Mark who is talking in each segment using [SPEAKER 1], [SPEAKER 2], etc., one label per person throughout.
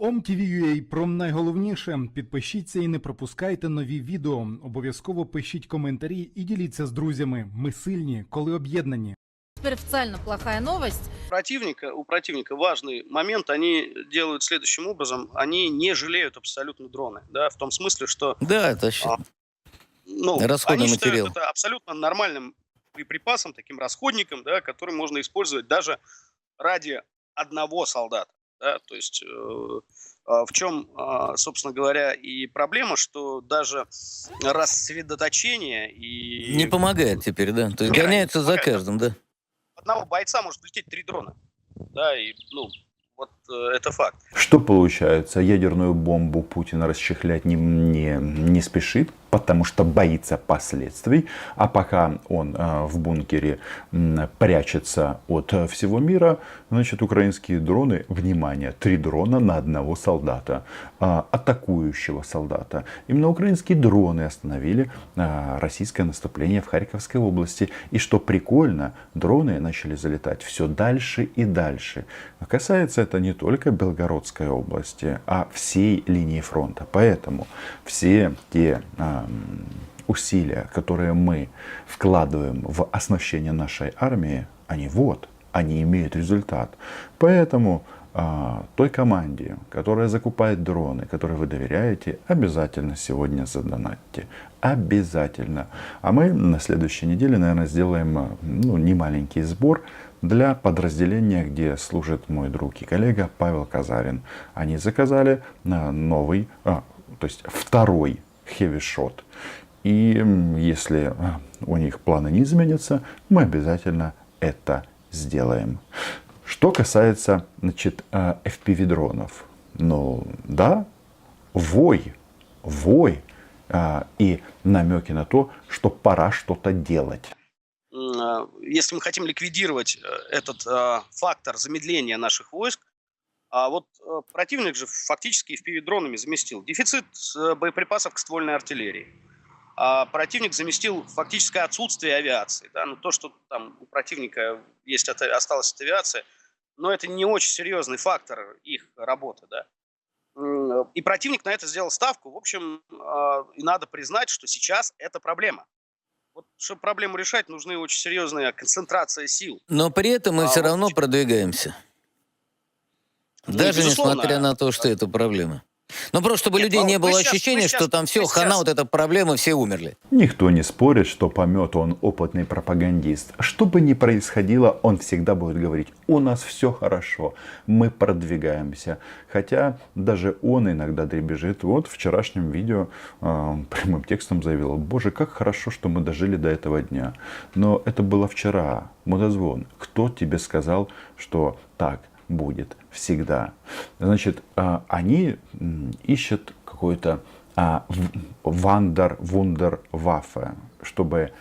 [SPEAKER 1] OMTV.ua про найголовніше. Підпишіться і не пропускайте нові відео. Обов'язково пишіть коментарі і діліться з друзями. Ми сильні, коли об'єднані.
[SPEAKER 2] Теперь официально плохая новость.
[SPEAKER 3] противника, у противника важный момент, они делают следующим образом, они не жалеют абсолютно дроны, да, в том смысле, что
[SPEAKER 4] Да, это щ-
[SPEAKER 3] А, ну,
[SPEAKER 4] Расходный
[SPEAKER 3] они
[SPEAKER 4] материал.
[SPEAKER 3] считают это абсолютно нормальным припасом, таким расходником, да, который можно использовать даже ради одного солдата, да, то есть э, а, в чем, а, собственно говоря, и проблема, что даже рассредоточение и
[SPEAKER 4] не помогает теперь, да. То есть
[SPEAKER 3] не
[SPEAKER 4] за каждым, да.
[SPEAKER 3] одного бойца может лететь три дрона, да, и, ну, вот это факт.
[SPEAKER 5] Что получается? Ядерную бомбу Путин расчехлять не, не, не спешит, потому что боится последствий. А пока он э, в бункере прячется от э, всего мира, значит, украинские дроны, внимание, три дрона на одного солдата, э, атакующего солдата. Именно украинские дроны остановили э, российское наступление в Харьковской области. И что прикольно, дроны начали залетать все дальше и дальше. Касается это не только Белгородской области, а всей линии фронта. Поэтому все те м, усилия, которые мы вкладываем в оснащение нашей армии, они вот, они имеют результат. Поэтому а, той команде, которая закупает дроны, которой вы доверяете, обязательно сегодня задонатьте. Обязательно. А мы на следующей неделе, наверное, сделаем а, ну, немаленький сбор для подразделения, где служит мой друг и коллега Павел Казарин. Они заказали а, новый, а, то есть второй хеви-шот. И если а, у них планы не изменятся, мы обязательно это сделаем. Что касается значит, а, FPV-дронов, ну да, вой, вой а, и намеки на то, что пора что-то делать.
[SPEAKER 3] А, если мы хотим ликвидировать э, этот а, фактор замедления наших войск, а вот э, противник же фактически FPV-дронами заместил дефицит э, боеприпасов к ствольной артиллерии. А противник заместил фактическое отсутствие авиации. Да? Ну, то, что там у противника есть осталась от авиации, но это не очень серьезный фактор их работы. Да? И противник на это сделал ставку. В общем, и надо признать, что сейчас это проблема. Вот, чтобы проблему решать, нужны очень серьезная концентрация сил.
[SPEAKER 4] Но при этом мы
[SPEAKER 3] А,
[SPEAKER 4] все равно
[SPEAKER 3] ч-
[SPEAKER 4] продвигаемся.
[SPEAKER 3] Ну,
[SPEAKER 4] Даже
[SPEAKER 3] безусловно.
[SPEAKER 4] несмотря на то, что это проблема. Ну просто чтобы
[SPEAKER 3] Нет,
[SPEAKER 4] людей
[SPEAKER 3] ну,
[SPEAKER 4] не было ощущения,
[SPEAKER 3] мы
[SPEAKER 4] что там все,
[SPEAKER 3] мы
[SPEAKER 4] хана, вот эта проблема, все умерли.
[SPEAKER 5] Никто не спорит, что помет он опытный пропагандист. Что бы ни происходило, он всегда будет говорить, у нас все хорошо, мы продвигаемся. Хотя даже он иногда дребезжит. Вот в вчерашнем видео э, прямым текстом заявил, боже, как хорошо, что мы дожили до этого дня. Но это было вчера, мудозвон. Кто тебе сказал, что так будет всегда? Значит, э, они ищут какой-то а, вандер, вундер, ваффе, чтобы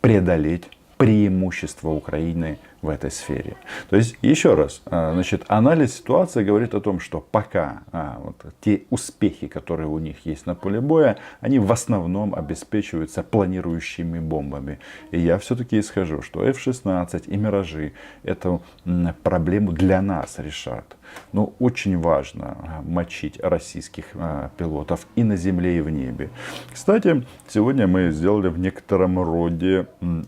[SPEAKER 5] преодолеть преимущество Украины в этой сфере. То есть, еще раз, а, значит, анализ ситуации говорит о том, что пока а, вот, те успехи, которые у них есть на поле боя, они в основном обеспечиваются планирующими бомбами. И я все-таки исхожу, что F-16 и Миражи эту проблему для нас решат. Но очень важно а, мочить российских а, пилотов и на земле, и в небе. Кстати, сегодня мы сделали в некотором роде м,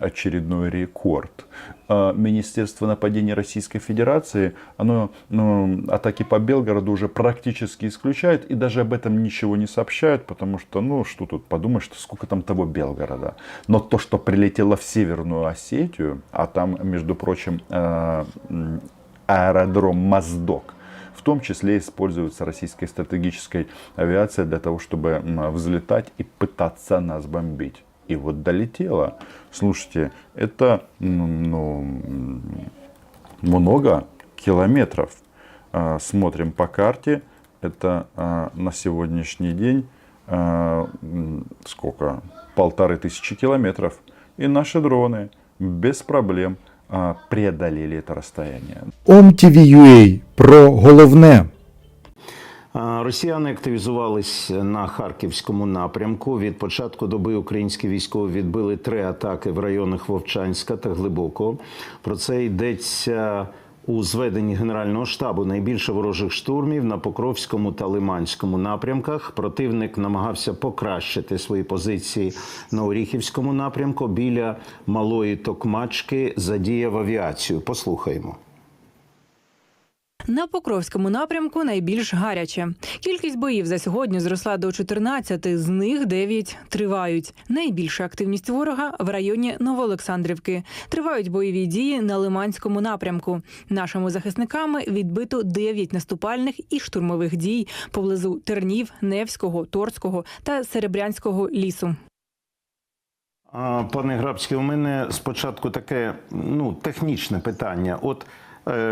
[SPEAKER 5] очередной рекорд. А, Министерство нападения Российской Федерации, оно ну, атаки по Белгороду уже практически исключает и даже об этом ничего не сообщает, потому что, ну, что тут подумаешь, сколько там того Белгорода. Но то, что прилетело в Северную Осетию, а там, между прочим, а, аэродром Моздок, в том числе используется российская стратегическая авиация для того, чтобы взлетать и пытаться нас бомбить. И вот долетело. Слушайте, это ну, м, много километров. А, Смотрим по карте. Это а, на сегодняшний день а, сколько? Полторы тысячи километров. И наши дроны без проблем преодолели это расстояние.
[SPEAKER 1] OMTV.ua про головне.
[SPEAKER 6] Росіяни активізувались на харківському напрямку. Від початку доби українські військові відбили три атаки в районах Вовчанська та Глибокого. Про це йдеться у зведенні Генерального штабу найбільше ворожих штурмів на Покровському та Лиманському напрямках. Противник намагався покращити свої позиції на Оріхівському напрямку. Біля малої Токмачки задіяв авіацію. Послухаємо.
[SPEAKER 7] На Покровському напрямку найбільш гаряче. Кількість боїв за сьогодні зросла до 14, з них 9 тривають. Найбільша активність ворога в районі Новоолександрівки. Тривають бойові дії на Лиманському напрямку. Нашими захисниками відбито 9 наступальних і штурмових дій поблизу Тернів, Невського, Торського та Серебрянського лісу.
[SPEAKER 6] Пане Грабський, у мене спочатку таке ну, технічне питання. От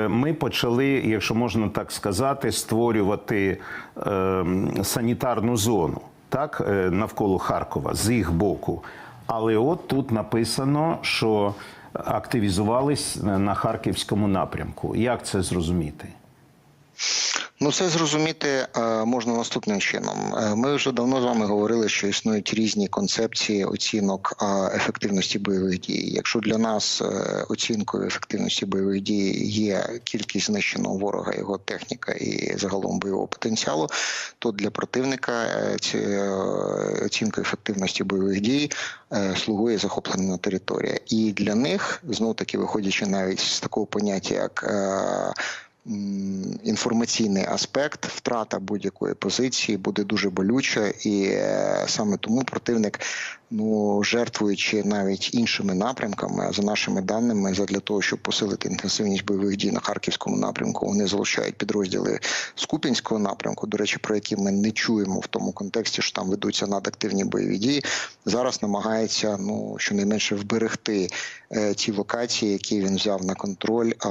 [SPEAKER 6] ми почали, якщо можна так сказати, створювати е, санітарну зону так, е, навколо Харкова з їх боку. Але от тут написано, що активізувались на Харківському напрямку. Як це зрозуміти?
[SPEAKER 8] Ну, це зрозуміти е, можна наступним чином. Е, Ми вже давно з вами говорили, що існують різні концепції оцінок ефективності бойових дій. Якщо для нас е, оцінкою ефективності бойових дій є кількість знищеного ворога, його техніка і загалом бойового потенціалу, то для противника ці, оцінка ефективності бойових дій слугує захоплена територія. І для них знов таки виходячи навіть з такого поняття, як інформаційний аспект, втрата будь-якої позиції буде дуже болюча, і е, саме тому противник, ну жертвуючи навіть іншими напрямками, за нашими даними, для того, щоб посилити інтенсивність бойових дій на харківському напрямку, вони залучають підрозділи з Купінського напрямку. До речі, про які ми не чуємо в тому контексті, що там ведуться надактивні бойові дії. Зараз намагається ну щонайменше вберегти е, ті локації, які він взяв на контроль а,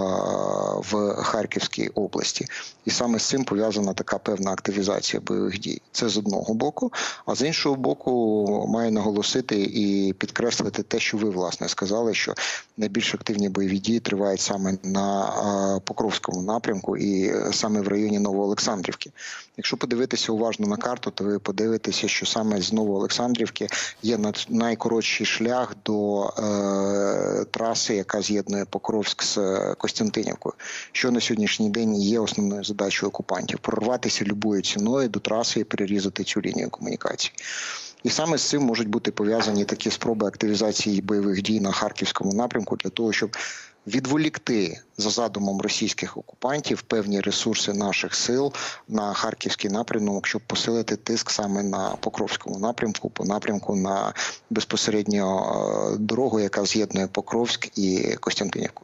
[SPEAKER 8] в Харківській області, і саме з цим пов'язана така певна активізація бойових дій. Це з одного боку, а з іншого боку, маю наголосити і підкреслити те, що ви власне сказали, що найбільш активні бойові дії тривають саме на Покровському напрямку і е, саме в районі Новоолександрівки. Якщо подивитися уважно на карту, то ви подивитеся, що саме з Новоолександрівки є найкоротший шлях до е, траси, яка з'єднує Покровськ з е, Костянтинівкою, що на сьогоднішній день є основною задачою окупантів прорватися любою ціною до траси і перерізати цю лінію комунікації. І саме з цим можуть бути пов'язані такі спроби активізації бойових дій на харківському напрямку для того, щоб відволікти за задумом російських окупантів певні ресурси наших сил на харківський напрямок, щоб посилити тиск саме на Покровському напрямку, по напрямку на безпосередньо е, дорогу, яка з'єднує Покровськ і Костянтинівку.